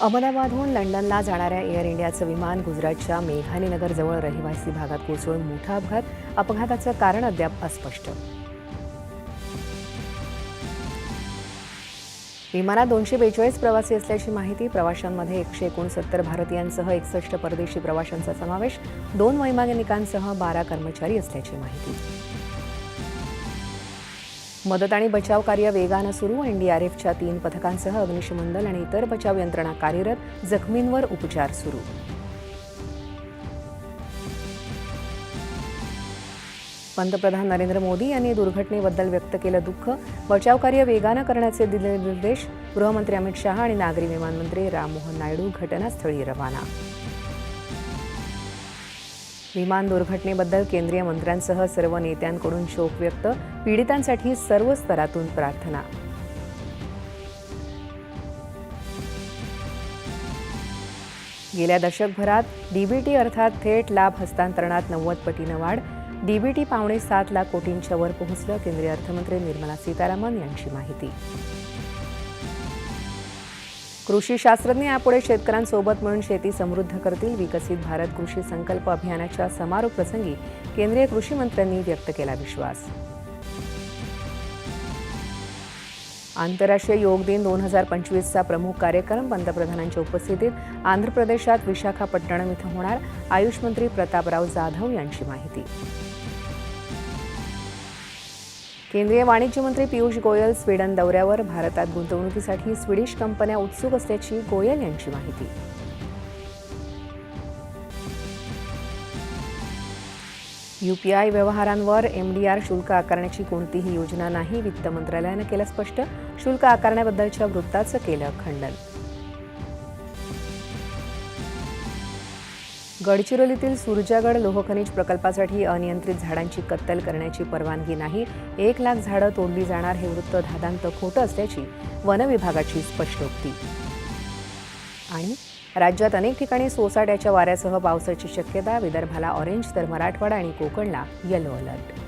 अहमदाबादहून लंडनला जाणाऱ्या एअर इंडियाचं विमान गुजरातच्या मेघालीनगरजवळ रहिवासी भागात कोसळून मोठा अपघात अपघाताचं कारण अद्याप अस्पष्ट. विमानात दोनशे बेचाळीस प्रवासी असल्याची माहिती प्रवाशांमध्ये एकशे एकोणसत्तर भारतीयांसह एकसष्ट परदेशी प्रवाशांचा समावेश दोन वैमानिकांसह बारा कर्मचारी असल्याची माहिती. मदत आणि बचाव कार्य वेगानं सुरू एनडीआरएफच्या तीन पथकांसह अग्निशमन दल आणि इतर बचाव यंत्रणा कार्यरत जखमींवर उपचार सुरू. पंतप्रधान नरेंद्र मोदी यांनी दुर्घटनेबद्दल व्यक्त केलं दुःख बचाव कार्य वेगानं करण्याचे दिले निर्देश गृहमंत्री अमित शहा आणि नागरी विमान मंत्री राममोहन नायडू घटनास्थळी रवाना. विमान दुर्घटनेबद्दल केंद्रीय मंत्र्यांसह सर्व नेत्यांकडून शोक व्यक्त पीडितांसाठी सर्व स्तरातून प्रार्थना. गेल्या दशकभरात डीबीटी अर्थात थेट लाभ हस्तांतरणात नव्वद पटीनं वाढ डीबीटी पावणे सात लाख कोटींच्या वर पोहोचलं केंद्रीय अर्थमंत्री निर्मला सीतारामन यांची माहिती. कृषी शास्त्रज्ञ यापुढे शेतकऱ्यांसोबत मिळून शेती समृद्ध करतील विकसित भारत कृषी संकल्प अभियानाच्या समारोप प्रसंगी केंद्रीय कृषी मंत्र्यांनी व्यक्त केला विश्वास. आंतरराष्ट्रीय योग दिन दोन हजार पंचवीसचा प्रमुख कार्यक्रम पंतप्रधानांच्या उपस्थितीत आंध्र प्रदेशात विशाखापट्टणम इथं होणार. आयुष मंत्री प्रतापराव जाधव यांची माहिती. केंद्रीय वाणिज्य मंत्री पियुष गोयल स्वीडन दौऱ्यावर भारतात गुंतवणुकीसाठी स्वीडिश कंपन्या उत्सुक असल्याची गोयल यांची माहिती. यूपीआय व्यवहारांवर एमडीआर शुल्क आकारण्याची कोणतीही योजना नाही वित्त मंत्रालयानं केलं स्पष्ट. शुल्क आकारण्याबद्दलच्या वृत्ताचं केलं खंडन. गडचिरोलीतील सुरजागड लोहखनिज प्रकल्पासाठी अनियंत्रित झाडांची कत्तल करण्याची परवानगी नाही. एक लाख झाडं तोडली जाणार हे वृत्त धादांत खोटं असल्याची वनविभागाची स्पष्टोक्ती. आणि राज्यात अनेक ठिकाणी सोसाट्याच्या वाऱ्यासह पावसाची शक्यता विदर्भाला ऑरेंज तर मराठवाडा आणि कोकणला येलो अलर्ट